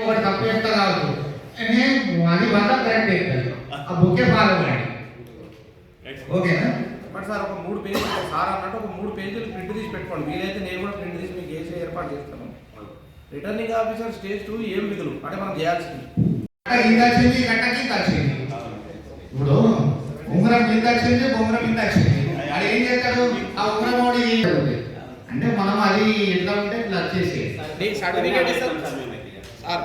ఒకటి తప్పు చెప్తా కావచ్చు నేను అది వంద కరెక్ట్ చెప్తాను ఆ బుకే ఫాలో అవ్వండి. ఓకేనా? బట్ సార్ ఒక మూడు పేజీలు సార్ అన్నట్టు ఒక మూడు పేజీలు ప్రింట్ తీసి పెట్టుకోండి. వీలైతే నేను కూడా ప్రింట్ తీసి మీకు వేసే ఏర్పాటు చేస్తాను. రిటర్నింగ్ ఆఫీసర్ స్టేజ్ టూ ఏం విధులు? అంటే మనం చేయాల్సింది. కింద వచ్చింది గంట కింద వచ్చింది. ఇప్పుడు ఉంగరం కింద వచ్చింది ఉంగరం కింద వచ్చింది. అది ఏం చేస్తాడు? ఆ ఉంగరం? అంటే మనం అది ఎట్లా ఉంటే ఇట్లా వచ్చేసి సర్టిఫికేట్ ఇస్తాం సార్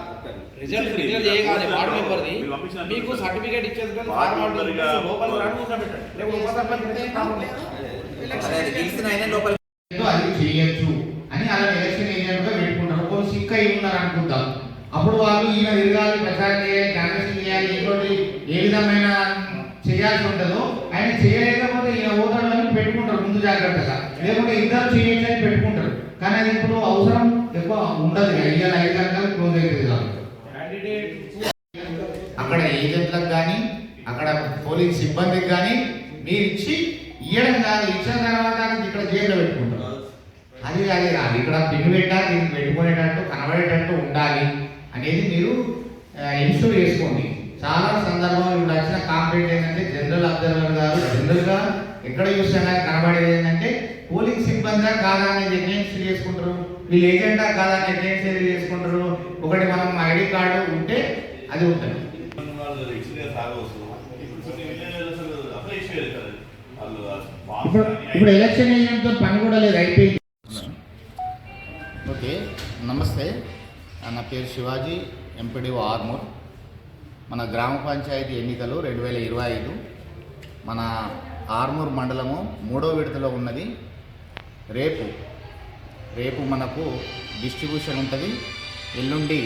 రిజల్ట్ క్లియర్ చేయగానే వార్డు మెంబర్ది. మీకు సర్టిఫికేట్ ఇచ్చేది కానీ ఫార్మాలిటీ లోపల రాని కూర్చోబెట్టండి లేకపోతే ఉపసర్పంచ్ అయితే ప్రాబ్లం లేదు. ఏదో అది చేయొచ్చు అని అలా ఎలక్షన్ పెట్టుకుంటారు. సిక్ అయి ఉన్నారు అనుకుంటాం. అప్పుడు వాళ్ళు ఈయన తిరగాలి ప్రచారం చేయాలి క్యాంపెయిన్ చేయాలి ఇంకోటి ఏ విధమైన చేయాల్సి ఉంటుందో ఆయన ఓటర్లను పెట్టుకుంటారు లేకుంటే ఇద్దరు చేయొచ్చు అని పెట్టుకుంటారు. కానీ అది ఇప్పుడు అవసరం ఎక్కువ ఉండదు ఐదు ఐదు గంటలకు క్లోజ్ అవుతుంది అక్కడ ఏజెంట్లకు కానీ అక్కడ పోలీస్ సిబ్బందికి కానీ మీరు ఇచ్చి ఇవ్వడం కాదు ఇచ్చిన తర్వాత ఇక్కడ జైల్లో పెట్టుకుంటారు. అది అది కాదు. ఇక్కడ పిన్ పెట్టా దీనికి పెట్టుకునేటట్టు కనబడేటట్టు ఉండాలి అనేది మీరు ఇన్స్టూర్ చేసుకోండి. చాలా సందర్భంలో ఇప్పుడు వచ్చిన కాంప్లైంట్ ఏంటంటే జనరల్ అబ్జర్వర్ గారు జనరల్గా ఎక్కడ చూసినా కనబడేది ఏంటంటే పోలింగ్ సిబ్బందా కాదా? అనేది ఇన్షూర్ చేసుకుంటారు. వీళ్ళు ఏజెంటా కాదా? అని ఇన్షూర్ చేసుకుంటారు. ఒకటి మనం ఐడి కార్డు ఉంటే అది ఉంటుంది. ఇప్పుడు ఎలక్షన్ ఏజెంట్తో పని కూడా లేదు అయిపోయింది. ఓకే నమస్తే. నా పేరు శివాజీ ఎంపీడీఓ ఆర్మూర్. మన గ్రామ పంచాయతీ ఎన్నికలు రెండు వేల ఇరవై ఐదు. మన ఆర్మూర్ మండలము మూడో విడతలో ఉన్నది. రేపు రేపు మనకు డిస్ట్రిబ్యూషన్ ఉంటుంది. ఎల్లుండి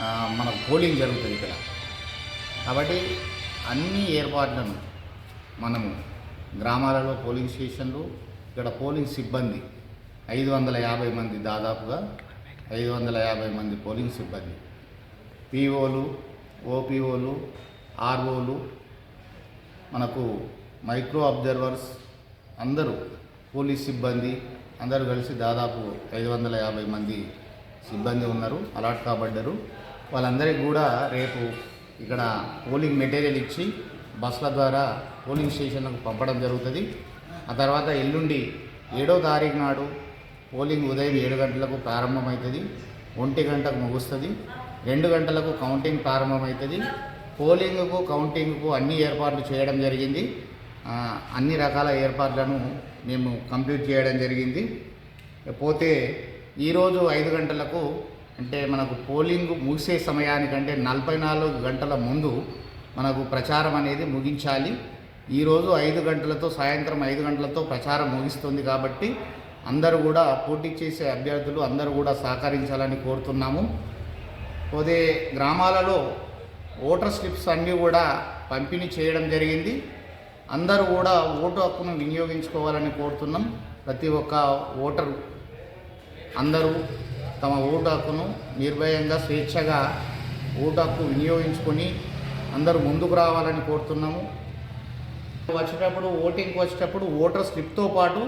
మన మనకు పోలింగ్ జరుగుతుంది ఇక్కడ. కాబట్టి అన్ని ఏర్పాట్లను మనము గ్రామాలలో పోలింగ్ స్టేషన్లు ఇక్కడ పోలింగ్ సిబ్బంది ఐదు వందల యాభై మంది దాదాపుగా ఐదు వందల యాభై మంది పోలింగ్ సిబ్బంది. పీఓలు ఓపీఓలు ఆర్ఓలు మనకు మైక్రో అబ్జర్వర్స్ అందరూ పోలీస్ సిబ్బంది అందరూ కలిసి దాదాపు ఐదు వందల యాభై మంది సిబ్బంది ఉన్నారు అలాట్ కాబడ్డారు. వాళ్ళందరికీ కూడా రేపు ఇక్కడ పోలింగ్ మెటీరియల్ ఇచ్చి బస్సుల ద్వారా పోలింగ్ స్టేషన్లకు పంపడం జరుగుతుంది. ఆ తర్వాత ఎల్లుండి ఏడో తారీఖు నాడు పోలింగ్ ఉదయం ఏడు గంటలకు ప్రారంభమవుతుంది. ఒంటి గంటకు ముగుస్తుంది. రెండు గంటలకు కౌంటింగ్ ప్రారంభమవుతుంది. పోలింగ్కు కౌంటింగ్కు అన్ని ఏర్పాట్లు చేయడం జరిగింది. అన్ని రకాల ఏర్పాట్లను మేము కంప్లీట్ చేయడం జరిగింది. పోతే ఈరోజు ఐదు గంటలకు అంటే మనకు పోలింగ్ ముగిసే సమయానికంటే నలభై నాలుగు గంటల ముందు మనకు ప్రచారం అనేది ముగించాలి. ఈరోజు ఐదు గంటలతో సాయంత్రం ఐదు గంటలతో ప్రచారం ముగిస్తుంది కాబట్టి అందరూ కూడా పోటీ చేసే అభ్యర్థులు అందరూ కూడా సహకరించాలని కోరుతున్నాము. పోతే గ్రామాలలో ఓటర్ స్లిప్స్ అన్నీ కూడా పంపిణీ చేయడం జరిగింది. అందరూ కూడా ఓటు హక్కును వినియోగించుకోవాలని కోరుతున్నాం. ప్రతి ఒక్క ఓటరు అందరూ తమ ఓటు హక్కును నిర్భయంగా స్వేచ్ఛగా ఓటు హక్కు వినియోగించుకొని అందరూ ముందుకు రావాలని కోరుతున్నాము. వచ్చేటప్పుడు ఓటింగ్కి వచ్చేటప్పుడు ఓటర్ స్లిప్తో పాటు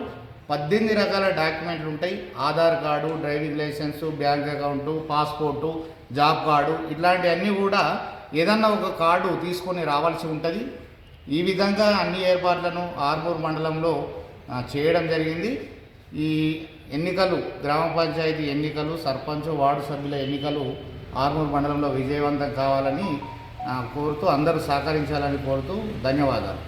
పద్దెనిమిది రకాల డాక్యుమెంట్లు ఉంటాయి. Aadhaar card driving license bank account passport job card ఇట్లాంటివన్నీ కూడా ఏదన్నా ఒక కార్డు తీసుకొని రావాల్సి ఉంటుంది. ఈ విధంగా అన్ని ఏర్పాట్లను ఆర్మూర్ మండలంలో చేయడం జరిగింది. ఈ ఎన్నికలు గ్రామ పంచాయతీ ఎన్నికలు సర్పంచ్ వార్డు సభ్యుల ఎన్నికలు ఆర్మూర్ మండలంలో విజయవంతం కావాలని కోరుతూ అందరూ సహకరించాలని కోరుతూ ధన్యవాదాలు.